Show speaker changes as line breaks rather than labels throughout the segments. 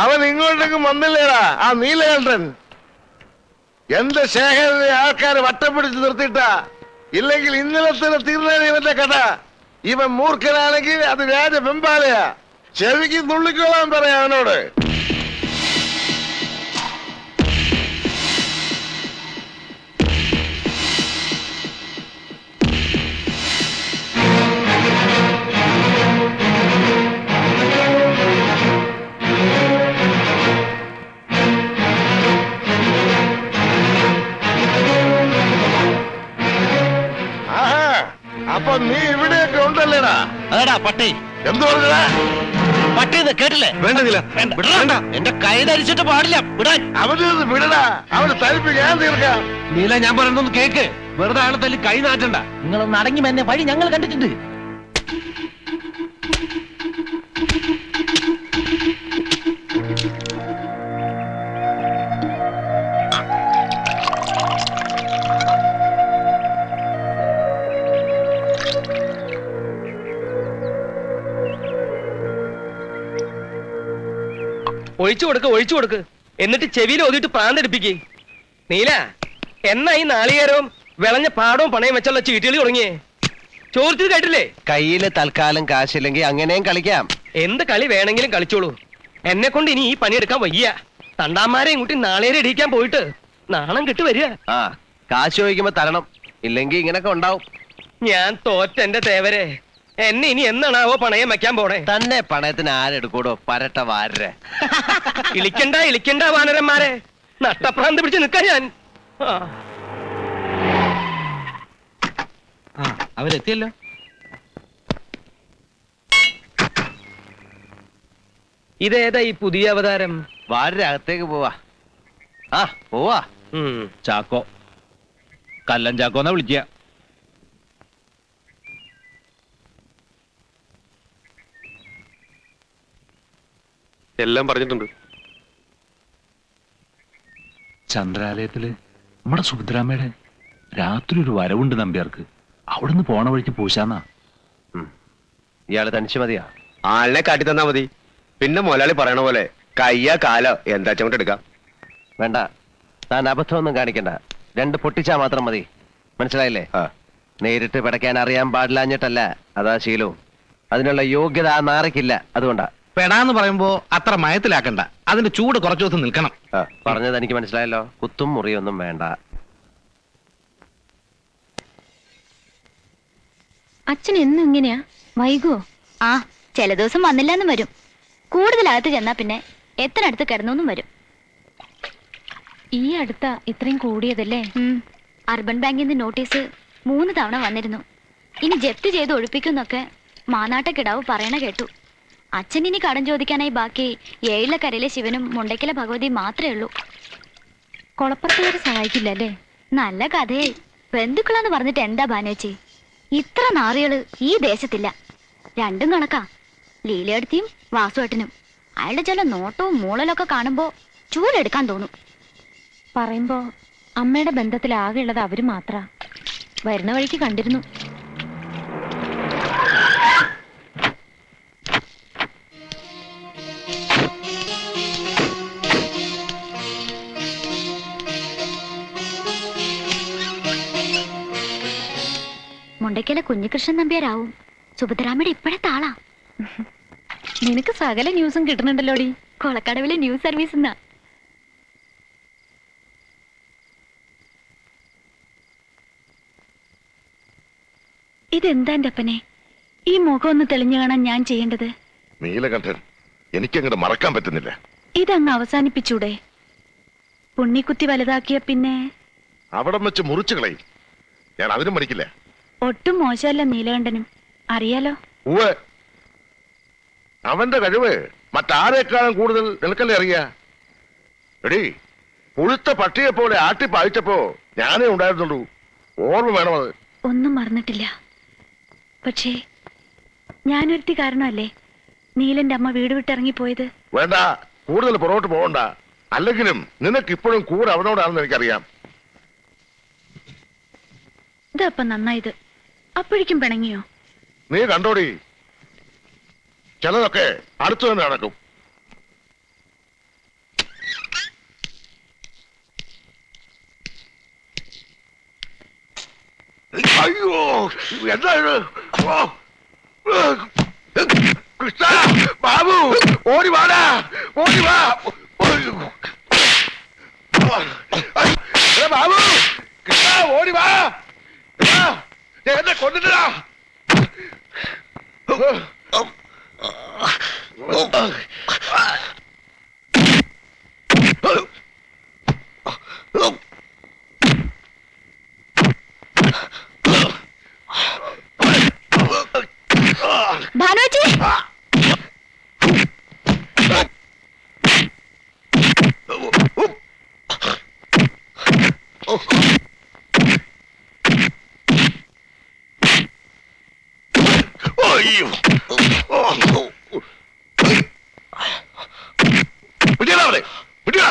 അവൻ ഇങ്ങോട്ടേക്ക് വന്നില്ലേടാ. ആ നീലകണ്ഠൻ എന്റെ ശേഖരനെ ആൾക്കാരെ വട്ടപ്പിടിച്ച് നിർത്തിയിട്ടാ? ഇല്ലെങ്കിൽ ഇന്നലെ തന്നെ ഇവന്റെ കഥ. ഇവൻ മൂർഖനാണെങ്കിൽ അത് രാജ വെമ്പാലയാ ചെവിക്ക് നുള്ളിക്കോളാൻ പറയാം അവനോട്.
അതെടാ പട്ടി.
എന്ത് പറഞ്ഞടാ
പട്ടി ഇത് കേട്ടില്ലേ?
വേണ്ട. നീല വേണ്ട.
എന്റെ കൈ ധരിച്ചിട്ട് പാടില്ല. വിടാൻ
അവന് ഇത് വിടടാ. അവന് തരിപ്പ് ഞാൻ തീർക്കാം.
നീല ഞാൻ പറയുന്നൊന്ന് കേക്ക്. വെറുതെ ആളെ തല്ലി കൈ നാറ്റണ്ട.
നിങ്ങളൊന്ന് അടങ്ങി എന്നെ വഴി ഞങ്ങൾ കണ്ടിട്ടുണ്ട്.
ഒഴിച്ചു കൊടുക്ക് ഒഴിച്ചു കൊടുക്ക്. എന്നിട്ട് ചെവിയിൽ ഒതിട്ട് പ്രാന്തടിപ്പിക്കേ നീല എന്നാ ഈ നാളികേരവും വിളഞ്ഞ പാടവും പണയം വെച്ചുള്ള ചീട്ടുകളി തുടങ്ങിയേ? ചോദിച്ചത് കേട്ടില്ലേ?
കയ്യിൽ തൽക്കാലം കാശില്ലെങ്കിൽ അങ്ങനെയും കളിക്കാം.
എന്ത് കളി വേണമെങ്കിലും കളിച്ചോളൂ. എന്നെ കൊണ്ട് ഇനി ഈ പണിയെടുക്കാൻ വയ്യ. തണ്ടാമാരെയും കൂട്ടി നാളേരെ ഇടിക്കാൻ പോയിട്ട് നാണം കിട്ടു വരിക.
ആ കാശ് ചോദിക്കുമ്പോ തരണം. ഇല്ലെങ്കിൽ ഇങ്ങനൊക്കെ ഉണ്ടാവും.
ഞാൻ തോറ്റ എന്റെ തേവരെ. എന്നെ ഇനി എന്നാണാവോ പണയം വെക്കാൻ പോണേ?
തന്നെ പണയത്തിന് ആരെടുക്കൂടോ? പരട്ട വാരരെ.
ഇളിക്കണ്ട ഇളിക്കണ്ട വാനരന്മാരെ. നട്ടപ്രാന്ത് പിടിച്ച് നിൽക്കാൻ ഞാൻ. ആ.
അവരെത്തിയല്ലോ.
ഇതേതാ ഈ പുതിയ അവതാരം?
വാരരെ അകത്തേക്ക് പോവാ. ആ പോവാ.
ചാക്കോ. കല്ലൻ ചാക്കോ എന്നാ വിളിക്കുക.
എല്ലാം പറഞ്ഞിട്ടുണ്ട്.
ചന്ദ്രാലയത്തിൽ നമ്മുടെ സുഭദ്രാമ്മയുടെ രാത്രി ഒരു വരവുണ്ട് നമ്പ്യാർക്ക്. അവിടുന്ന് പോണ വഴിക്ക് പൂശാന്നാ.
ഇയാൾ തനിച്ച് മതിയാ.
ആളിനെ കാട്ടി തന്നാ മതി. പിന്നെ മുതലാളി പറയണ പോലെ കയ്യ കാലോ എന്താ ചോട്ട് എടുക്കാം.
വേണ്ട. താൻ അബദ്ധമൊന്നും കാണിക്കണ്ട. രണ്ട് പൊട്ടിച്ചാ മാത്രം മതി. മനസ്സിലായില്ലേ. നേരിട്ട് പിടയ്ക്കാൻ അറിയാൻ പാടില്ലാഞ്ഞിട്ടല്ല. അതാ ശീലവും. അതിനുള്ള യോഗ്യത ആ നാറയ്ക്കില്ല അതുകൊണ്ടാ.
പെടാന്ന് പറയുമ്പോ അത്ര മയത്തിലാക്കണ്ട. അതിന്റെ ചൂട് കുറച്ചു ദിവസം നിൽക്കണം.
പറഞ്ഞത് എനിക്ക് മനസ്സിലായല്ലോ. കുത്തും മുറിയൊന്നും വേണ്ട.
അച്ഛൻ എന്നും ഇങ്ങനെയാ? വൈകുവോ ആ ചില ദിവസം വന്നില്ലെന്നും വരും. കൂടുതലകത്ത് ചെന്നാ പിന്നെ എത്ര അടുത്ത് കിടന്നൊന്നും വരും. ഈ അടുത്ത ഇത്രയും കൂടിയതല്ലേ? അർബൻ ബാങ്കിന്റെ നിന്ന് നോട്ടീസ് മൂന്ന് തവണ വന്നിരുന്നു. ഇനി ജപ്തി ചെയ്ത് ഒഴിപ്പിക്കുന്നൊക്കെ മാനാട്ടക്കിടാവ് പറയണ കേട്ടു. അച്ഛൻ ഇനി കടം ചോദിക്കാനായി ബാക്കി ഏഴിലക്കരയിലെ ശിവനും മുണ്ടയ്ക്കലെ ഭഗവതി മാത്രമേ ഉള്ളൂ. കൊളപ്പുറത്തുകാരെ സഹായിക്കില്ല അല്ലേ? നല്ല കഥയെ ബന്ധുക്കളാന്ന് പറഞ്ഞിട്ട് എന്താ ബാനേച്ചി ഇത്ര നാറികൾ ഈ ദേശത്തില്ല. രണ്ടും കണക്കാ. ലീലയെടുത്തിയും വാസുവേട്ടനും. അയാളുടെ ചില നോട്ടവും മൂളലൊക്കെ കാണുമ്പോ ചൂലെടുക്കാൻ തോന്നും. പറയുമ്പോ അമ്മയുടെ ബന്ധത്തിൽ ആകെയുള്ളത് അവർ മാത്ര. വരുന്ന വഴിക്ക് കണ്ടിരുന്നു. കുഞ്ഞികൃഷ്ണൻ നമ്പ്യാരാവും. സുഭദ്രാമയുടെ ഇപ്പോഴത്തെ ആളാ. നിനക്ക് സകല ന്യൂസും കിട്ടുന്നുണ്ടല്ലോടി. കൊളക്കടവിലെ ന്യൂസ് സർവീസ് എന്നാ. ഇതെന്താ എന്റെ അപ്പനെ? ഈ മുഖം ഒന്ന് തെളിഞ്ഞു കാണാൻ ഞാൻ ചെയ്യേണ്ടത്?
നീലകണ്ഠൻ എനിക്കങ്ങോട്ട് മറക്കാൻ പറ്റുന്നില്ല.
ഇതങ്ങ് അവസാനിപ്പിച്ചൂടെ? പുണ്ണിക്കുത്തി വലുതാക്കിയ പിന്നെ?
അവിടം വെച്ച് മുറിച്ചു കളയും. ഞാൻ അതിനും മടിക്കില്ല.
ഒട്ടും മോശമല്ല നീലകണ്ഠനും. അറിയാലോ?
അവന്റെ കഴിവ് മറ്റാരേക്കാളും കൂടുതൽ നിനക്കല്ലേ അറിയാ? എടീ പുഴുത്ത പട്ടിയെ പോലെ ആട്ടി പായിച്ചപ്പോ ഞാനേ ഉണ്ടായിരുന്നുള്ളൂ. ഓർമ്മ വേണം അത്.
ഒന്നും മറന്നിട്ടില്ല. പക്ഷേ ഞാനൊരുത്തി കാരണമല്ലേ നീലന്റെ അമ്മ വീട് വിട്ടിറങ്ങിപ്പോയത്
വേണ്ട കൂടുതൽ പുറകോട്ട് പോകണ്ട. അല്ലെങ്കിലും നിനക്ക് ഇപ്പോഴും കൂടെ അവനോടാണെന്ന് എനിക്കറിയാം.
ഇതപ്പം നന്നായത്. അപ്പോഴേക്കും പിണങ്ങിയോ?
നീ കണ്ടോടി. ചിലതൊക്കെ അടുത്തു തന്നെ നടക്കും. അയ്യോ എന്താ കൃഷ്ണ ബാബു ഓടി വാടാ ഓടി വാ. ബാബു കൃഷ്ണ ഓടി വാ. എന്നെ കൊണ്ടിട്ടാ
ഭാനുവച്ചി
അയ്യോ അവനെ പിടിയടാ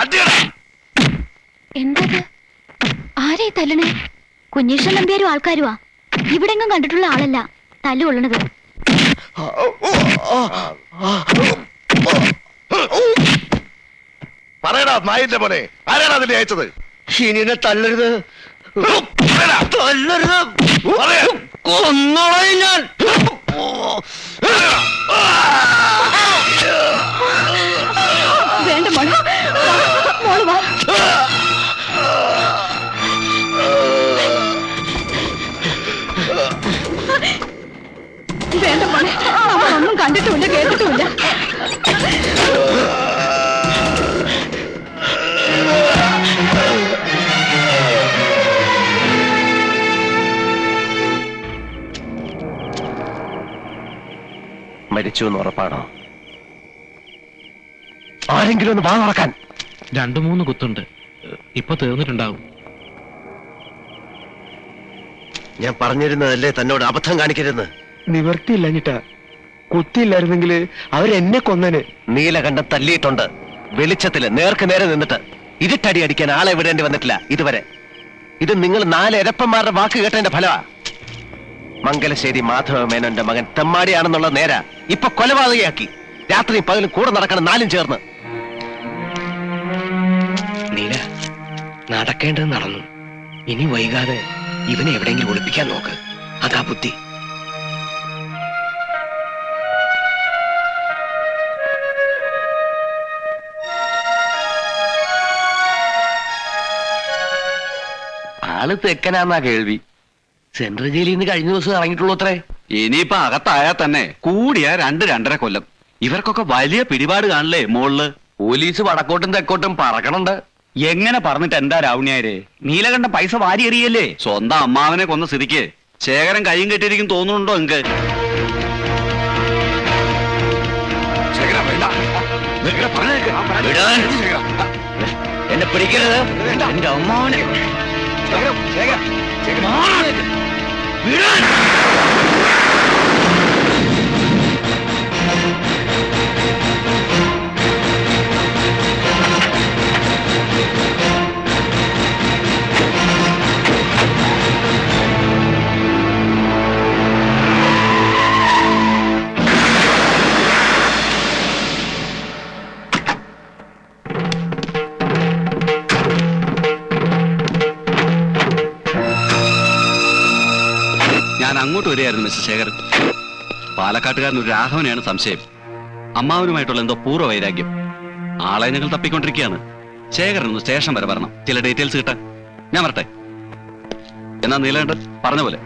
അടിയടാ.
എന്തത്? ആരെ തല്ലണേ? കുഞ്ഞീഷ്ണൻ നമ്പ്യാരും ആൾക്കാരുവാ. ഇവിടെങ്ങും കണ്ടിട്ടുള്ള ആളല്ല. തല്ലു കൊള്ളണത്.
പറയടാ നായിന്റെ പോലെ ആരാണ് അതിനെ അയച്ചത്?
ഇനി തല്ലരുത് തല്ലരുത്. കൊന്നോളാം ഞാൻ.
മരിച്ചു എന്ന് ഉറപ്പാണോ? ആരെങ്കിലും ഒന്ന് വാ തുറക്കാൻ.
രണ്ടു മൂന്ന് കുത്തുണ്ട്. ഇപ്പൊ തീർന്നിട്ടുണ്ടാവും.
ഞാൻ പറഞ്ഞിരുന്നതല്ലേ തന്നോട് അബദ്ധം കാണിക്കരുത്
നിവർത്തിയില്ലഞ്ഞിട്ടാ കുത്തിയില്ലായിരുന്നെങ്കിൽ അവരെന്നെ കൊന്നന്.
നീലകണ്ഠം തല്ലിയിട്ടുണ്ട്. വെളിച്ചത്തിൽ നേർക്ക് നേരെ നിന്നിട്ട് ഇരുട്ടടി അടിക്കാൻ ആളെ വിടേണ്ടി വന്നിട്ടില്ല ഇതുവരെ. ഇത് നിങ്ങൾ നാല് എരപ്പന്മാരുടെ വാക്ക് കേട്ടതിന്റെ ഫലമാ. മംഗലശ്ശേരി മാധവ മേനോന്റെ മകൻ തെമ്മാടിയാണെന്നുള്ള നേര. ഇപ്പൊ കൊലപാതകയാക്കി. രാത്രിയും പകലും കൂടെ നടക്കണം നാലും ചേർന്ന്.
നീല നടക്കേണ്ടത് നടന്നു. ഇനി വൈകാതെ ഇവനെ എവിടെയെങ്കിലും ഒളിപ്പിക്കാൻ നോക്ക്. അതാ ബുദ്ധി.
ആൾ തെക്കനാന്നാ കേൾവി.
സെൻട്രൽ ജയിലിൽ നിന്ന് കഴിഞ്ഞ ദിവസം ഇറങ്ങിയിട്ടുള്ളൂ അത്രേ.
ഇനിയിപ്പൊ അകത്തായാ തന്നെ കൂടിയ രണ്ട് രണ്ടര കൊല്ലം. ഇവർക്കൊക്കെ വലിയ പിടിപാട് കാണില്ലേ മോളിൽ?
പോലീസ് വടക്കോട്ടും തെക്കോട്ടും പറക്കണുണ്ട്.
എങ്ങനെ പറഞ്ഞിട്ട് എന്താ രാവണിയാരെ? നീലകണ്ഠ പൈസ വാരി എറിയല്ലേ? സ്വന്തം അമ്മാവനെ കൊന്ന സ്ഥിതിക്ക് ശേഖരൻ കയ്യും കെട്ടിയിരിക്കും തോന്നുന്നുണ്ടോ എനിക്ക്.
എന്നെ പിടിക്കരുത്. എന്റെ അമ്മാവനെ.
ശേഖരം, ശേഖരം, ശേഖരം.
ഞാൻ അങ്ങോട്ട് വരികയായിരുന്നു മിസ്റ്റർ ശേഖരൻ പാലക്കാട്ടുകാരൻ ഒരു രാഘവനെയാണ് സംശയം. അമ്മാവനുമായിട്ടുള്ള എന്തോ പൂർവ വൈരാഗ്യം. ആളെ ഞങ്ങൾ തപ്പിക്കൊണ്ടിരിക്കുകയാണ്. ശേഖരൻ ഒന്ന് സ്റ്റേഷൻ വരെ വരണം. ചില ഡീറ്റെയിൽസ് കിട്ടാൻ. ഞാൻ വരട്ടെ. എന്നാ നീലകണ്ഠൻ പറഞ്ഞ പോലെ.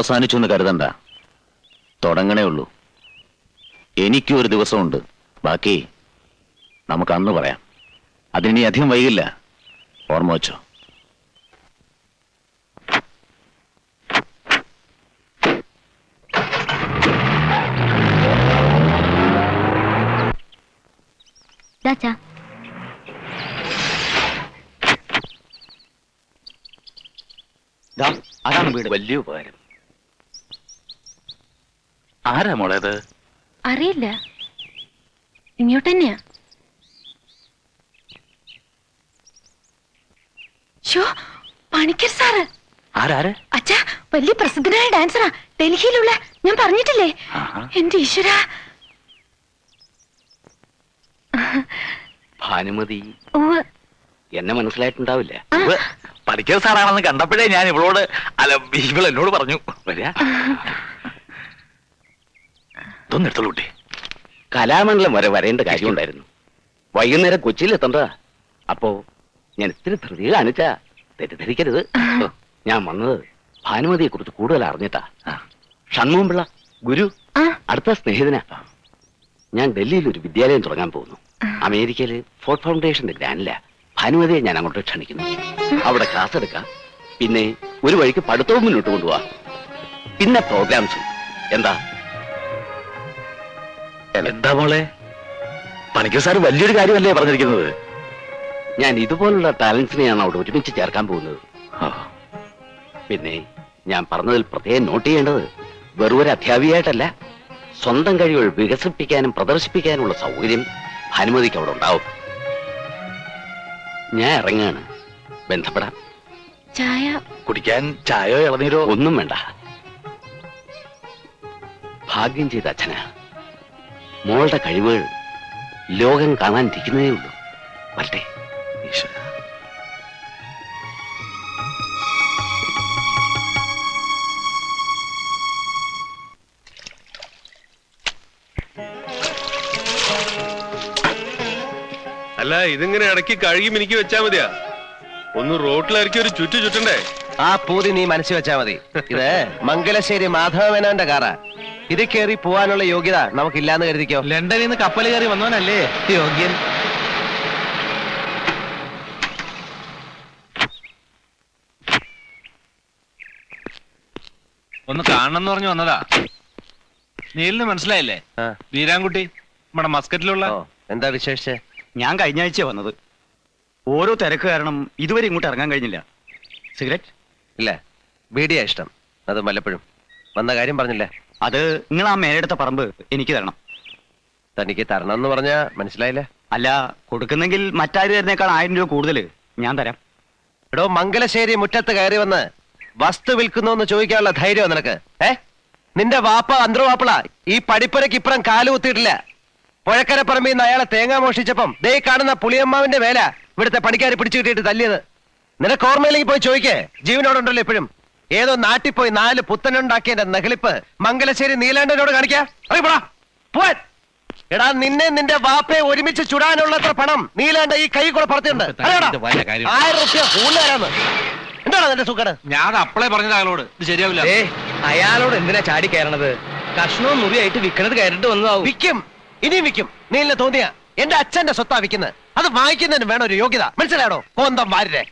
അവസാനിച്ചു എന്ന് കരുതണ്ട. തുടങ്ങണേ ഉള്ളൂ. എനിക്കും ഒരു ദിവസമുണ്ട്. ബാക്കി നമുക്ക് അന്ന് പറയാം. അതിനി അധികം വൈകില്ല. ഓർമ്മ വെച്ചോ. അതാണ് വീട്. വലിയ ഉപകാരം. ആരാ മോളേത്
അറിയില്ല. ഇങ്ങോട്ട് തന്നെയാ. ഷോ പണിക്കർ സാറ്.
ആരാര്?
അച്ഛാ വലിയ പ്രസിദ്ധനായ ഡാൻസറാ. ഡൽഹിയിലുള്ള ഞാൻ പറഞ്ഞിട്ടില്ലേ? എന്റെ ഈശ്വര.
ഭാനുമതി. എന്നെ മനസ്സിലായിട്ടുണ്ടാവില്ല. പഠിക്കുന്ന സാറാണെന്ന് കണ്ടപ്പോഴേ ഞാൻ ഇവളോട് അല്ല ഇവൾ എന്നോട് പറഞ്ഞു. വരിക. ഇതൊന്നും എടുത്തോളൂ കുട്ടി കലാമണ്ഡലം വരെ വരേണ്ട കാര്യമുണ്ടായിരുന്നു. വൈകുന്നേരം കൊച്ചിയിൽ എത്തണ്ട? അപ്പോ ഞാൻ ഇത്തിരി ധൃതി കാണിച്ച തെറ്റിദ്ധരിക്കരുത്. ഞാൻ വന്നത് ഭാനുമതിയെ കുറിച്ച് കൂടുതൽ അറിഞ്ഞിട്ടാ. ഷൺമുമ്പിള്ള പിള്ള ഗുരു
ആ.
അടുത്ത സ്നേഹിതനാ. ഞാൻ ഡൽഹിയിൽ ഒരു വിദ്യാലയം തുടങ്ങാൻ പോകുന്നു. അമേരിക്കയിലെ ഫോർട്ട് ഫൗണ്ടേഷന്റെ ഗ്രാനില്ല ഭാനുമതിയെ ഞാൻ അങ്ങോട്ട് ക്ഷണിക്കുന്നു. അവിടെ ക്ലാസ് എടുക്കാം. പിന്നെ ഒരു വഴിക്ക് പഠിത്തവും മുന്നോട്ട് കൊണ്ടുപോവാ. പിന്നെ പ്രോഗ്രാംസും. എന്താ? എന്താ മോളെ? പണിക്കർ സാർ വലിയൊരു കാര്യമല്ലേ പറഞ്ഞിരിക്കുന്നത്? ഞാൻ ഇതുപോലുള്ള ടാലൻസിനെയാണ് അവിടെ ഒരുമിച്ച് ചേർക്കാൻ പോകുന്നത്. പിന്നെ ഞാൻ പറഞ്ഞതിൽ പ്രത്യേകം നോട്ട് ചെയ്യേണ്ടത് വെറും ഒരു അധ്യാപികയായിട്ടല്ല സ്വന്തം കഴിവുകൾ വികസിപ്പിക്കാനും പ്രദർശിപ്പിക്കാനുമുള്ള സൗകര്യം ഹനുമതിക്ക് അവിടെ ഉണ്ടാവും. ഞാൻ ഇറങ്ങാണ്. ബന്ധപ്പെടാം.
ചായ.
കുടിക്കാൻ ചായയോ ഇളനീരോ? ഒന്നും വേണ്ട. ഭാഗ്യം ചെയ്ത അച്ഛനാ. മോളുടെ കഴിവുകൾ ലോകം കാണാനിരിക്കുന്നതേ ഉള്ളൂ. വരട്ടെ. ഈശ്വര.
അല്ല ഇതിങ്ങനെ ഇടയ്ക്ക് കഴുകി മിനിക്ക് വെച്ചാ മതിയാ. ഒന്ന് റോട്ടിലിറക്കി ഒരു ചുറ്റു ചുറ്റണ്ടേ?
ആ പൂതി നീ മനസ്സിൽ വെച്ചാ മതി. ഇത് മംഗലശ്ശേരി മാധവമേനോന്റെ കാറാ. ഇത് കയറി പോവാനുള്ള യോഗ്യത നമുക്കില്ലാന്ന് കരുതിക്കോ?
ലണ്ടനിൽ നിന്ന് കപ്പൽ കയറി വന്നവനല്ലേ? യോഗ്യൻ.
ഒന്ന് കാണണം എന്ന് പറഞ്ഞു വന്നതാ. നീലിന് മനസ്സിലായില്ലേ?
ആ.
വീരാൻകുട്ടി നമ്മുടെ മസ്കറ്റിലുള്ള
ഓ എന്താ വിശേഷിച്ച്?
ഞാൻ കഴിഞ്ഞ ആഴ്ച വന്നത്. ഓരോ തിരക്ക് കാരണം ഇതുവരെ ഇങ്ങോട്ട് ഇറങ്ങാൻ കഴിഞ്ഞില്ല. സിഗരറ്റ്?
ഇല്ല. ബീഡിയാ ഇഷ്ടം. അത് വല്ലപ്പോഴും. വന്ന കാര്യം പറഞ്ഞില്ലേ?
അത് നിങ്ങൾ ആ മേലെടുത്ത പറമ്പ് എനിക്ക് തരണം.
തനിക്ക് തരണം എന്ന് പറഞ്ഞാ മനസ്സിലായില്ല?
അല്ല കൊടുക്കുന്നെങ്കിൽ മറ്റാര് തരുന്നേക്കാൾ ആയിരം രൂപ കൂടുതൽ ഞാൻ തരാം.
എടോ മംഗലശ്ശേരി മുറ്റത്ത് കയറി വന്ന് വസ്തു വിൽക്കുന്നു എന്ന് ചോദിക്കാനുള്ള ധൈര്യം നിനക്ക്? ഏ? നിന്റെ വാപ്പ അന്തർവാപ്പള ഈ പടിപ്പുരക്ക് ഇപ്പുറം കാലുകുത്തിയിട്ടില്ല പുഴക്കര പറമ്പിൽ നിന്ന് അയാളെ തേങ്ങ മോഷിച്ചപ്പം ദേ കാണുന്ന പുളിയമ്മാവിന്റെ വേല ഇവിടുത്തെ പണിക്കാരെ പിടിച്ചു കിട്ടിയിട്ട് തല്ലിയത്. നിനക്ക് ഓർമ്മയിലേക്ക് പോയി ചോദിക്കേ? ജീവനോടുണ്ടല്ലോ ഇപ്പോഴും. ഏതോ നാട്ടിൽ പോയി നാല് പുത്തനുണ്ടാക്കിയതിന്റെ നെഹളിപ്പ് മംഗലശ്ശേരി നീലാണ്ടനോട് കാണിക്കാ. അറിയപ്പെടാ പോവാൻ. എടാ നിന്നെ നിന്റെ വാപ്പയെ ഒരുമിച്ച് ചുടാനുള്ളത്ര പണം നീലാണ്ട ഈ കൈ കൂടെ പറത്തിയുണ്ട്. ആയിരം റുപ്യ കൂടുതലാരാന്ന് എന്താണ് നിന്റെ സുഖം
ഞാൻ അപ്പളേ പറഞ്ഞത് അയാളോട്. ഇത് ശരിയാവില്ല.
ഏ അയാളോട് എന്തിനാ ചാടി കയറണത്? കഷ്ണവും മുറിയായിട്ട് വിൽക്കണത് കയറിട്ട് വന്നതാവും.
വിൽക്കും ഇനിയും വിൽക്കും നീലിനെ തോന്നിയ. എന്റെ അച്ഛന്റെ സ്വത്താ വിൽക്കുന്നത് അത് വാങ്ങിക്കുന്നതിന് വേണം ഒരു യോഗ്യത. മനസ്സിലായോ? കോന്തം വാരിരെ.